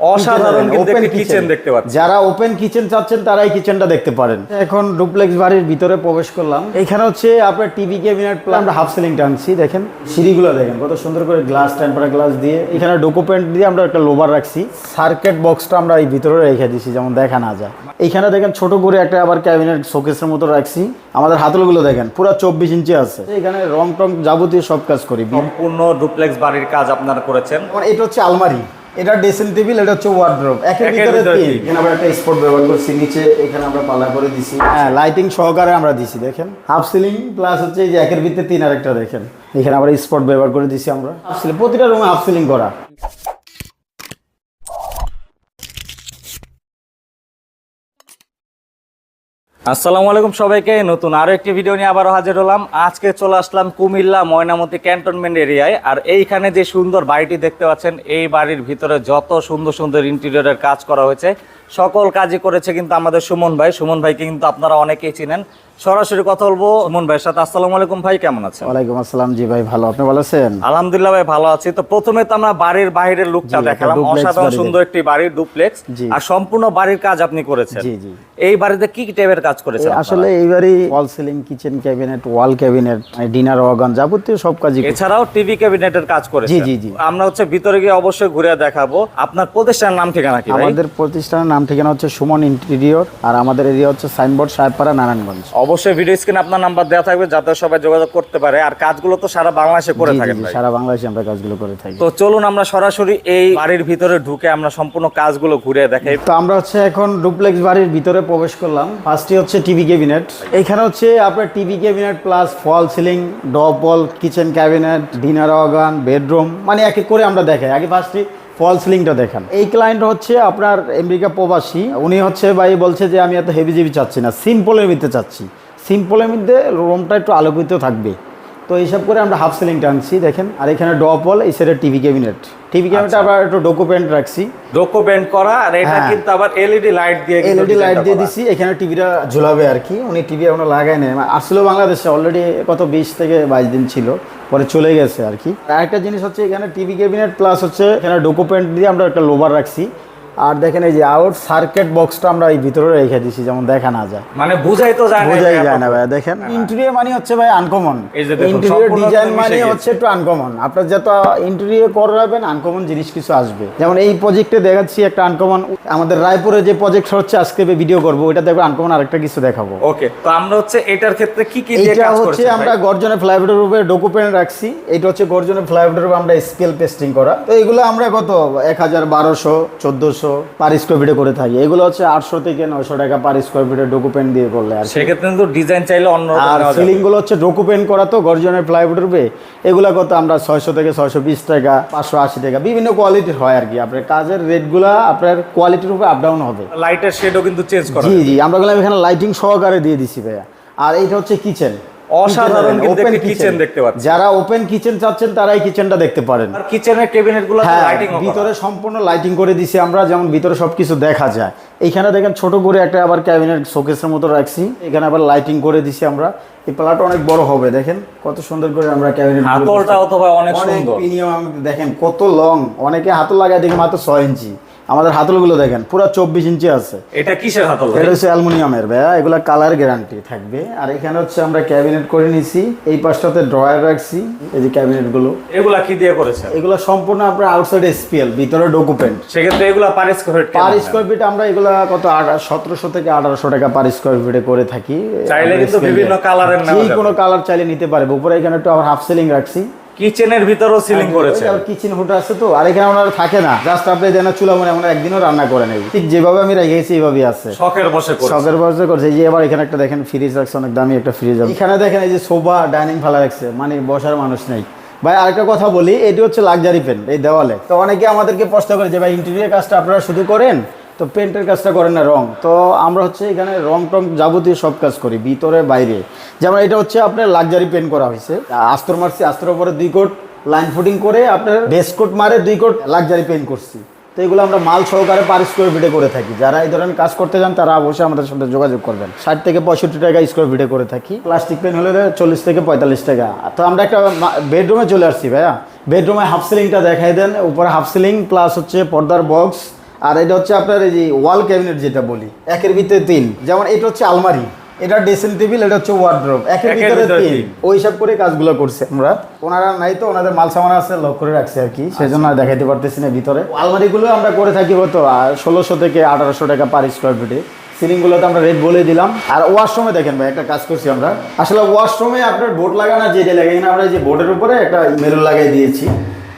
অসাধারণ একটি কিচেন দেখতে পাচ্ছি। যারা ওপেন কিচেন চাচ্ছেন তারা এই কিচেনটা দেখতে পারেন। এখন ডুপ্লেক্স বাড়ির ভিতরে প্রবেশ করলাম। এখানে হচ্ছে আপনার টিভি ক্যাবিনেট প্লাস আমরা হাফ সিলিং টানছি দেখেন। সিঁড়িগুলো দেখেন কত সুন্দর করে গ্লাস টেম্পার গ্লাস দিয়ে। এখানে ডকুমেন্ট দিয়ে আমরা একটা লোভার রাখছি। সার্কিট বক্সটা আমরা এই ভিতরে রেখে দিছি যেমন দেখা না যায়। এইখানে দেখেন ছোট করে একটা আবার ক্যাবিনেট শোকেসের মতো রাখছি। আমাদের হাতলগুলো দেখেন পুরো চব্বিশ ইঞ্চি আছে। এখানে রং টং যাবতীয় সব কাজ করি। সম্পূর্ণ ডুপ্লেক্স বাড়ির কাজ আপনারা করেছেন। যেমন এটা হচ্ছে আলমারি। এটা ড্রেসিং টেবিল এটা হচ্ছে ওয়ার্ড্রোব একের ভিতরে তিন। এখানে আমরা একটা স্পট ব্যবহার করছি নিচে এখানে আমরা পাল্লা করে দিছি। হ্যাঁ লাইটিং সহকারে আমরা দিছি দেখেন। হাফ সিলিং প্লাস হচ্ছে এই যে একের ভিতরে তিন আর একটা দেখেন। এখানে আমরা স্পট ব্যবহার করে দিছি আমরা। হাফ সিলিং প্রতিটা রুমে হাফ সিলিং করা। আসসালামু আলাইকুম সবাইকে, নতুন আরও একটি ভিডিও নিয়ে আবারও হাজির হলাম। আজকে চলে আসলাম কুমিল্লা ময়নামতি ক্যান্টনমেন্ট এরিয়ায়। আর এইখানে যে সুন্দর বাড়িটি দেখতে পাচ্ছেন, এই বাড়ির ভিতরে যত সুন্দর সুন্দর ইন্টেরিয়রের কাজ করা হয়েছে, সকল কাজই করেছে কিন্তু আমাদের সুমন ভাই। সুমন ভাইকে কিন্তু আপনারা অনেকেই চিনেন। সরাসরি কথা বলব। সুমন ভাইয়ের সাথে। আসসালামু আলাইকুম ভাই কেমন আছেন? ওয়ালাইকুম আসসালাম জি ভাই ভালো। আপনি ভালো আছেন? আলহামদুলিল্লাহ ভাই ভালো আছি। তো প্রথমে তো আমরা বাড়ির বাইরের লুকটা দেখালাম। অসাধারণ সুন্দর একটি বাড়ির ডুপ্লেক্স আর সম্পূর্ণ বাড়ির কাজ আপনি করেছেন। জি জি। এই বাড়িতে কি কি টাইপের কাজ করেছেন? আসলে এইবারই wall ceiling kitchen cabinet wall cabinet dinner wagon যাবতীয় সব কাজই। এছাড়াও টিভি ক্যাবিনেটের কাজ করেছে জি, জি, জি। আমরা হচ্ছে ভিতরে গিয়ে অবশ্যই ঘুরে দেখাবো। আপনার প্রতিষ্ঠানের নাম ঠিকানা কি আমাদের প্রতিষ্ঠানের নাম ঠিকানা হচ্ছে সুমন ইন্টেরিয়র আর আমাদের এরিয়া হচ্ছে সাইনবোর্ড সাহেবপাড়া নারায়ণগঞ্জ। অবশ্যই ভিডিও স্ক্রিনে আপনার নাম্বার দেওয়া থাকবে যাতে সবাই যোগাযোগ করতে পারে। আর কাজগুলো তো সারা বাংলাদেশে করে থাকেন সারা বাংলাদেশে আমরা কাজগুলো করে থাকি। তো চলুন আমরা সরাসরি এই বাড়ির ভিতরে ঢুকে আমরা সম্পূর্ণ কাজগুলো ঘুরে দেখাই। তো আমরা হচ্ছে এখন ডুপ্লেক্স বাড়ির ভিতরে প্রবেশ করলাম। ফার্স্টে হচ্ছে টিভি ক্যাবিনেট এখানে হচ্ছে আপনার TV cabinet plus false ceiling depth wall kitchen cabinet dinner wagon bedroom মানে এক এক করে আমরা দেখাই। আগে ফার্স্টে ফল লিঙ্কটা দেখেন। এই ক্লায়েন্ট হচ্ছে আপনার আমেরিকা প্রবাসী। উনি হচ্ছে ভাই বলছে যে, আমি এত হেভি জেভি চাচ্ছি না। সিম্পলের মধ্যে চাচ্ছি। সিম্পলের মধ্যে রুমটা একটু আলোকিত থাকবে। তো এইসব করে আমরা হাফ সিলিংটা টানছি দেখেন। আর এখানে ডপ ওয়াল এই সাইডে টিভি ক্যাবিনেট টিভি ক্যাবিনেট আবার একটু ডকুমেন্ট রাখছি। ডকুমেন্ট করা আর এটা হ্যাঁ। কিন্তু আবার এলইডি লাইট দিয়ে কিন্তু এলইডি লাইট দিয়ে দিছি এখানে টিভিটা ঝুলাবে আর কি। উনি টিভি এখনও লাগায় নেই। আসলে বাংলাদেশে অলরেডি কত বিশ থেকে বাইশ দিন ছিল পরে চলে গেছে আর কি। আর একটা জিনিস হচ্ছে এখানে টিভি ক্যাবিনেট প্লাস হচ্ছে এখানে ডকুমেন্ট দিয়ে আমরা একটা লোভার রাখছি। আর দেখেন এই যে আউট সার্কিট বক্সটা আমরা এই ভিতরে রেখে দিছি যেমন দেখা না যায়। মানে বুঝাই তো যায় না বোঝাই যায় না ভাই দেখেন। ইন্টেরিয়র মানে হচ্ছে ভাই আনকমন ইন্টেরিয়র ডিজাইন মানে হচ্ছে একটু আনকমন আপনার যত ইন্টেরিয়র করাবেন আনকমন জিনিস কিছু আসবে। যেমন এই প্রজেক্টে দেখাচ্ছি একটা আনকমন আমাদের রায়পুরে যে প্রজেক্ট হচ্ছে আজকে ভিডিও করব ওইটা দেখব আনকমন আরেকটা কিছু দেখাবো। ওকে তো আমরা হচ্ছে এটার ক্ষেত্রে কি কি কাজ হচ্ছে আমরা ভাই? গর্জনের ফ্লাইউডের উপরে ডকুমেন্ট রাখছি। এটা হচ্ছে গর্জনের ফ্লাইউডের উপরে আমরা স্কেল পেস্টিং করা। তো এগুলো আমরা কত? এক হাজার বারোশো চোদ্দোশো পার স্কোয়ার ফিটে করে থাকি। এগুলো হচ্ছে আটশো থেকে নয়শো টাকা পার স্কোয়ার ফিটে ডকুমেন্ট দিয়ে করলে আর সেক্ষেত্রে কিন্তু ডিজাইন চাইলে অন্য আর সিলিংগুলো হচ্ছে ডকুমেন্ট করা তো গর্জনের প্লাইউড রূপে এগুলা কত আমরা ছয়শো থেকে ছয়শো বিশ টাকা পাঁচশো আশি টাকা বিভিন্ন কোয়ালিটির হয় আর কি। আপনার কাজের রেটগুলা আপনার কোয়ালিটির উপরে আপ ডাউন হবে। লাইটের শেডও কিন্তু চেঞ্জ করা জি জি আমরা গেলাম এখানে লাইটিং সহকারে দিয়ে দিছি ভাইয়া। আর এইটা হচ্ছে কিচেন অসাধারণ ওপেন কিচেন দেখতে পাচ্ছি। যারা ওপেন কিচেন চাচ্ছেন তারা এই কিচেনটা দেখতে পারেন। আর কিচেনের ক্যাবিনেটগুলো লাইটিং ভিতরে সম্পূর্ণ লাইটিং করে দিছি আমরা যেমন ভিতরে সবকিছু দেখা যায়। এইখানে দেখেন ছোট করে একটা আবার ক্যাবিনেট শোকেসের মতো রাখছি। এখানে আবার লাইটিং করে দিছি আমরা। এই প্লাট অনেক বড় হবে দেখেন। কত সুন্দর করে আমরা ক্যাবিনেট হাতলটা অথবা অনেক সুন্দর। প্রিমিয়াম দেখেন কত লং অনেকে হাতল লাগায় দেখে মাত্র ছয় ইঞ্চি। আমাদের হাতলগুলো দেখেন পুরো চব্বিশ ইঞ্চি আছে। এটা কিসের হাতল? এটা হচ্ছে অ্যালুমিনিয়ামের ভাইয়া। এগুলা কালার গ্যারান্টি থাকবে। আর এখানে হচ্ছে আমরা ক্যাবিনেট করে নিছি। এই পাশটাতে ড্রয়ার রাখছি এই যে ক্যাবিনেটগুলো। এগুলা কি দিয়ে করেছেন? এগুলো সম্পূর্ণ আপনার আউটসাইড এসপিএল ভিতরে ডকুমেন্ট সেক্ষেত্রে এগুলা per square feet per square feet আমরা এগুলো কত সতেরোশো থেকে আঠারোশো টাকা পার স্কোয়ার ফিটে করে থাকি। চাইলে কিন্তু বিভিন্ন। কালারের যে কোনো কালার চাইলে নিতে পারবে। উপরে এখানে একটু আবার হাফ সিলিং রাখছি। কিচেনের ভিতরেও সিলিং করেছে। কিচেন হুড আছে তো আর এখানে ওনারা থাকে না। জাস্ট আপনি দেন চুলা মানে আমরা একদিনও রান্না করে নেই ঠিক যেভাবে আমি রেখেছি এইভাবেই আছে। শখের বসে শখের বয়সে করছে। যে এবার এখানে একটা দেখেন ফ্রিজ রাখছে অনেক দামি একটা ফ্রিজ এখানে দেখেন এই যে সোফা ডাইনিং ফালা রাখছে। মানে বসার মানুষ নেই। ভাই আরেকটা কথা বলি এটি হচ্ছে লাক্সারি পেন এই দেওয়ালে। তো অনেকে আমাদেরকে প্রশ্ন করে যে ভাই ইন্টেরিয়ার কাজটা আপনারা শুধু করেন? তো পেন্টের কাজটা করেন না, রং। তো আমরা হচ্ছে এখানে রং টং যাবতীয় সব কাজ করি, ভিতরে, বাইরে। যেমন এটা হচ্ছে আপনার লাক্সারি পেন্ট করা হয়েছে। আস্তর মারছি আস্তর উপরে দুই কোট লাইন ফুটিং করে আপনার বেস কোট মারে দুই কোট লাক্সারি পেন করছি। তো এগুলো আমরা মাল সহকারে পার স্কোয়ার ফিটে করে থাকি। যারা এই ধরনের কাজ করতে চান, তারা অবশ্যই আমাদের সাথে যোগাযোগ করবেন। ষাট থেকে পঁয়ষট্টি টাকা স্কোয়ার ফিটে করে থাকি। প্লাস্টিক পেন হলে চল্লিশ থেকে পঁয়তাল্লিশ টাকা। তো আমরা একটা বেডরুমে চলে আসছি ভাইয়া। বেডরুমে হাফ সিলিংটা দেখাই দেন। উপরে হাফ সিলিং প্লাস হচ্ছে পর্দার বক্স আর এটা হচ্ছে আপনার এই যে ওয়াল ক্যাবিনেট যেটা বলি একের ভিতরে তিন। যেমন এটা হচ্ছে আলমারি এটা ড্রেসিং টেবিল এটা হচ্ছে ওয়ার্ড্রোব একের ভিতরে তিন। ওই হিসাব করে কাজগুলো করছে আমরা। ওনারা নাই তো ওনাদের মাল সামান আছে লক করে রাখছে আর কি সেজন্য আর দেখাইতে পারতেছি না ভিতরে। আলমারিগুলো আমরা করে থাকি হয়তো ষোলোশো থেকে আঠারোশো টাকা পার স্কোয়ার ফিটে সিলিংগুলোতে আমরা রেট বলে দিলাম। আর ওয়াশরুমে দেখেন ভাই একটা কাজ করছি আমরা। আসলে ওয়াশরুমে আপনার বোর্ড লাগানো যেটা লাগাই না আমরা যে বোর্ডের উপরে একটা মেরুন লাগাই দিয়েছি।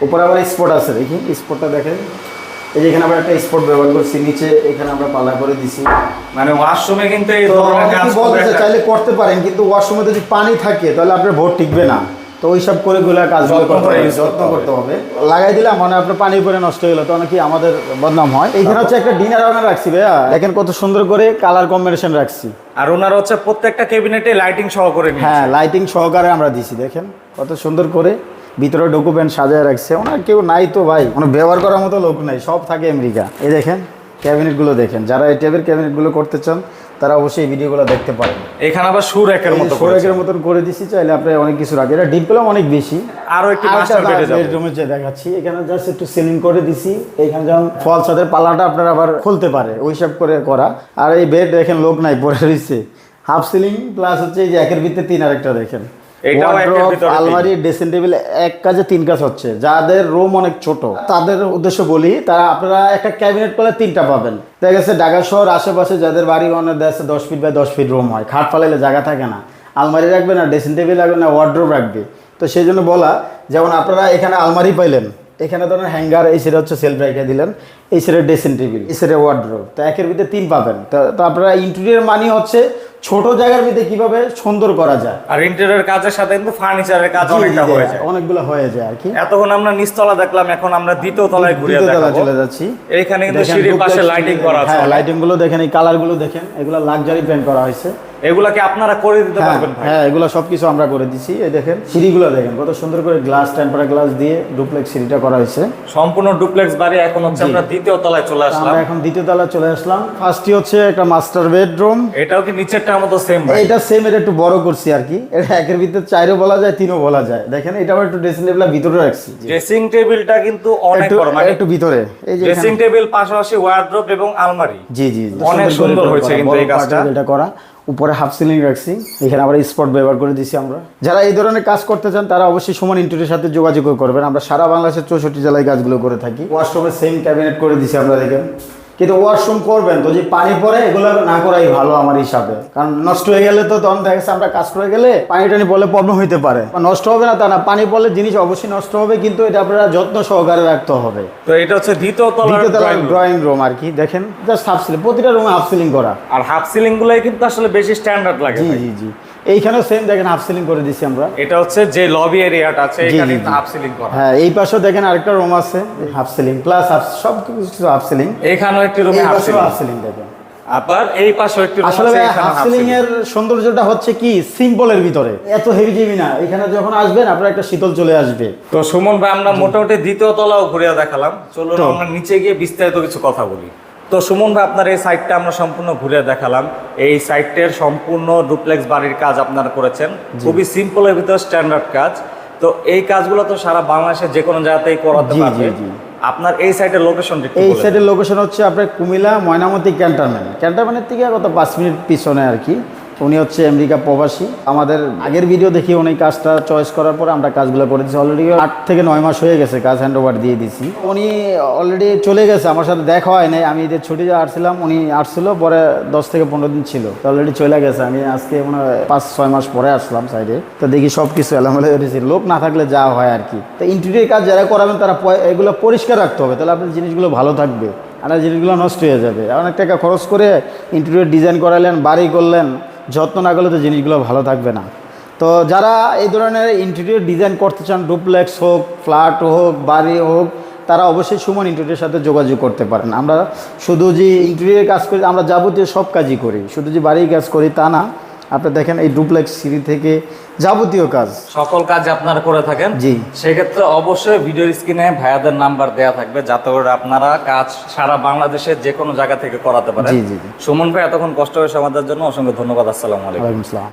উপরে আবার স্পট আছে দেখি স্পটটা দেখেন। এই আমরা একটা স্পট ব্যবহার করছি নিচে এখানে আমরা পাল্লা করে দিছি। মানে ওয়াশরুমে কিন্তু এই ধরনের কাজ অনেকেই চাইলে করতে পারেন কিন্তু ওয়াশরুমে যদি পানি থাকে তাহলে আপনার ভোট টিকবে না। তো করে গুলা কাজগুলো করতে হবে যত্ন করতে হবে। লাগাই দিলাম মানে আপনার পানি পরে নষ্ট গেলো তো অনেকে আমাদের বদনাম হয়। এইখানে হচ্ছে একটা ডিনার অর্গান রাখছি ভাইয়া। দেখেন কত সুন্দর করে কালার কম্বিনেশন রাখছি। আর ওনার হচ্ছে প্রত্যেকটা ক্যাবিনেটে লাইটিং সহ করে হ্যাঁ লাইটিং সহকারে আমরা দিছি দেখেন। কত সুন্দর করে ভিতরে ডকুমেন্ট সাজায় রাখছে। ওনার কেউ নাই তো ভাই কোনো ব্যবহার করার মতো লোক নাই সব থাকে আমেরিকা। এই দেখেন ক্যাবিনেটগুলো দেখেন। যারা এই টাইপের ক্যাবিনেটগুলো করতে চান তারা অবশ্যই এই ভিডিওগুলো দেখতে পারেন। এখানে আবার সুর একের মতো সুর একের মতন করে দিছি চাইলে আপনি অনেক কিছু রাখেন। এটা ডিপ পেলাম অনেক বেশি। আরও একটি বেডরুমে যে দেখাচ্ছি এখানে জাস্ট একটু সিলিং করে দিছি। এখানে যেমন ফল সাদের পাল্লাটা আপনার আবার খুলতে পারে ওই সব করে করা। আর এই বেড দেখেন লোক নাই পড়ে রয়েছে। হাফ সিলিং প্লাস হচ্ছে এই যে একের ভিতরে তিন আরেকটা দেখেন। আলমারি ড্রেসিং টেবিল এক কাজে তিন কাজ হচ্ছে। যাদের রুম অনেক ছোট তাদের উদ্দেশ্য বলি তারা আপনারা একটা ক্যাবিনেট তিনটা পাবেন। দেখা গেছে ঢাকা শহর আশেপাশে যাদের বাড়ি অনেক দেশে দশ ফিট বাই দশ ফিট রুম হয়। খাট ফালাইলে জায়গা থাকে না। আলমারি রাখবে না ড্রেসিং টেবিল রাখবে না ওয়ার্ড্রোব রাখবে। তো সেই জন্য বলা যেমন আপনারা এখানে আলমারি পাইলেন এখানে ধরেন হ্যাঙ্গার এই সেটা হচ্ছে সেলফ রেখে দিলেন এই সেটা ড্রেসিং টেবিল এই সেটা ওয়ার্ড্রোব তো একের ভিতরে তিন পাবেন। তো আপনারা ইন্টেরিয়ার মানি হচ্ছে ছোট জায়গার ভিতরে কীভাবে সুন্দর করা যায়? আর ইন্টেরিয়র কাজের সাথে কিন্তু ফার্নিচারের কাজ অনেকটা হয়ে যায়। অনেকগুলো হয়ে যায় আর কি। এতক্ষণ আমরা নিচতলা দেখলাম এখন আমরা দ্বিতীয় তলায় ঘুরে দ্বিতীয় তলায় দেখাবো। চলে যাচ্ছি। এইখানে কিন্তু সিঁড়ির পাশে লাইটিং করা আছে। হ্যাঁ লাইটিংগুলো দেখেন এই কালারগুলো দেখেন এগুলো লাক্সারি পেইন্ট করা হয়েছে। এগুলা কি আপনারা করে দিতে হ্যাঁ পারবেন হ্যাঁ এগুলো সবকিছু আমরা করে দিছি। এই দেখেন সিঁড়িগুলো দেখেন কত সুন্দর করে গ্লাস টেম্পার গ্লাস দিয়ে ডুপ্লেক্স সিঁড়িটা করা হয়েছে। সম্পূর্ণ ডুপ্লেক্স বাড়ি এখন হচ্ছে আমরা দ্বিতীয় তলায় চলে আসলাম। আমরা এখন দ্বিতীয় তলা চলে আসলাম। ফার্স্টই হচ্ছে একটা মাস্টার বেডরুম এটাও কি নিচেরটার মতো সেম এটা সেম এটা একটু বড় করছি আর কি। এটা একের ভিতরে চারও বলা যায় তিনও বলা যায়। দেখেন এটা আবার একটু ড্রেসিং টেবিল ভিতরে রাখছি। ড্রেসিং টেবিলটা কিন্তু অনেক বড় মানে একটু ভিতরে। এই যে ড্রেসিং টেবিল পাশাপাশি ওয়ার্ড্রোব এবং আলমারি। জি জি জি। অনেক সুন্দর হয়েছে কিন্তু এই কাজটা। এটা করা। উপরে হাফ সিলিং রাখছি। এখানে আবার স্পট ব্যবহার করে দিছি আমরা। যারা এই ধরনের কাজ করতে চান, তারা অবশ্যই সমান ইন্টুরের সাথে যোগাযোগ করবেন। আমরা সারা বাংলাদেশের চৌষট্টি জেলায় কাজগুলো করে থাকি। ওয়াশরুমে সেম ক্যাবিনেট করে দিছি আমরা দেখেন কিন্তু ওয়াশরুম করবেন তো যে পানি পড়ে এগুলো না করাই ভালো আমার হিসাবে। কারণ নষ্ট হয়ে গেলে তো তখন দেখা যাচ্ছে আমরা কাজ করে গেলে পানি টানি পড়লে প্রবলেম হইতে পারে। নষ্ট হবে না তা না পানি পড়লে জিনিস অবশ্যই নষ্ট হবে কিন্তু এটা আপনারা যত্ন সহকারে রাখতে হবে। তো এটা হচ্ছে দ্বিতীয় তলার। ড্রয়িং রুম আর কি দেখেন জাস্ট হাফ সিলিং প্রতিটা রুমে হাফ সিলিং করা। আর হাফ সিলিং গুলাই কিন্তু আসলে বেশি স্ট্যান্ডার্ড লাগে জি জি জি। এইখানেও সেম দেখেন হাফ সিলিং করে দিছি আমরা। এটা হচ্ছে যে লবি এরিয়াটা আছে এখানে জি, হাফ সিলিং করা। হ্যাঁ এই পাশেও দেখেন আরেকটা রুম আছে হাফ সিলিং প্লাস হাফ সব কিছু হাফ সিলিং এখানেও একটি রুমে এই হাফ সিলিং হাফ সিলিং দেখেন। আবার এই পাশেও একটি আসলে হাফ সিলিং এর সৌন্দর্যটা হচ্ছে কি? সিম্পলের ভিতরে। এত হেভি জিবি না। এখানে যখন আসবেন আপনার একটা শীতল চলে আসবে। তো সুমন ভাই আমরা মোটামুটি দ্বিতীয় তলাও ঘুরে দেখালাম। চলুন আমরা নিচে গিয়ে বিস্তারিত কিছু কথা বলি। তো সুমনরা ভাই আপনার এই সাইটটা আমরা সম্পূর্ণ ঘুরে দেখালাম। এই সাইটের সম্পূর্ণ ডুপ্লেক্স বাড়ির কাজ আপনারা করেছেন। খুবই সিম্পলের ভিতরে স্ট্যান্ডার্ড কাজ। তো এই কাজগুলো তো সারা বাংলাদেশের যে কোনো জায়গাতেই করাতে জি, জি, পারবে। আপনার এই সাইটের লোকেশন এই সাইটের সাইডের লোকেশন হচ্ছে আপনার কুমিলা ময়নামতি ক্যান্টনমেন্ট। ক্যান্টনমেন্টের থেকে কত পাঁচ মিনিট পিছনে আর কি। উনি হচ্ছে আমেরিকা প্রবাসী। আমাদের আগের ভিডিও দেখি উনি কাজটা চয়েস করার পর আমরা কাজগুলো করে দিচ্ছি অলরেডি আট থেকে নয় মাস হয়ে গেছে কাজ হ্যান্ড ওভার দিয়ে দিছি। উনি অলরেডি চলে গেছে, আমার সাথে দেখা হয় নাই। আমি যে ছুটি আসছিলাম, উনি আসছিল, পরে দশ থেকে পনেরো দিন ছিল। অলরেডি চলে গেছে। আমি আজকে মনে পাঁচ, ছয় মাস পরে আসলাম সাইডে তো দেখি সব কিছু এলামেলা হয়েছে লোক না থাকলে যা হয় আর কি। তো ইন্টেরিয়র কাজ যারা করাবেন, তারা এগুলো পরিষ্কার রাখতে হবে। তাহলে আপনার জিনিসগুলো ভালো থাকবে আর জিনিসগুলো নষ্ট হয়ে যাবে। অনেক টাকা খরচ করে ইন্টেরিয়র ডিজাইন করালেন, বাড়ি করলেন যত্ন না করলে তো জিনিসগুলো ভালো থাকবে না। তো যারা এই ধরনের ইন্টেরিয়র ডিজাইন করতে চান ডুপ্লেক্স হোক ফ্ল্যাট হোক, বাড়ি হোক, তারা অবশ্যই সুমন ইন্টেরিয়র সাথে যোগাযোগ করতে পারেন। আমরা শুধু যে ইন্টেরিয়র কাজ করি, আমরা যাবতীয় সব কাজই করি। শুধু যে বাড়ির কাজ করি তা না আপনি দেখেন এই ডুপ্লেক্স সিঁড়ি থেকে যাবতীয় কাজ। সকল কাজ আপনারা করে থাকেন। জি। সেক্ষেত্রে অবশ্যই ভিডিওর স্ক্রিনে ভাইয়াদের নাম্বার দেওয়া থাকবে যাতে করে আপনারা কাজ সারা বাংলাদেশের যে কোনো জায়গা থেকে করাতে পারেন। জি, জি। সুমন ভাই এতক্ষণ কষ্ট হয়েছে আমাদের জন্য। অসংখ্য ধন্যবাদ। আসসালামু আলাইকুম। আসসালাম।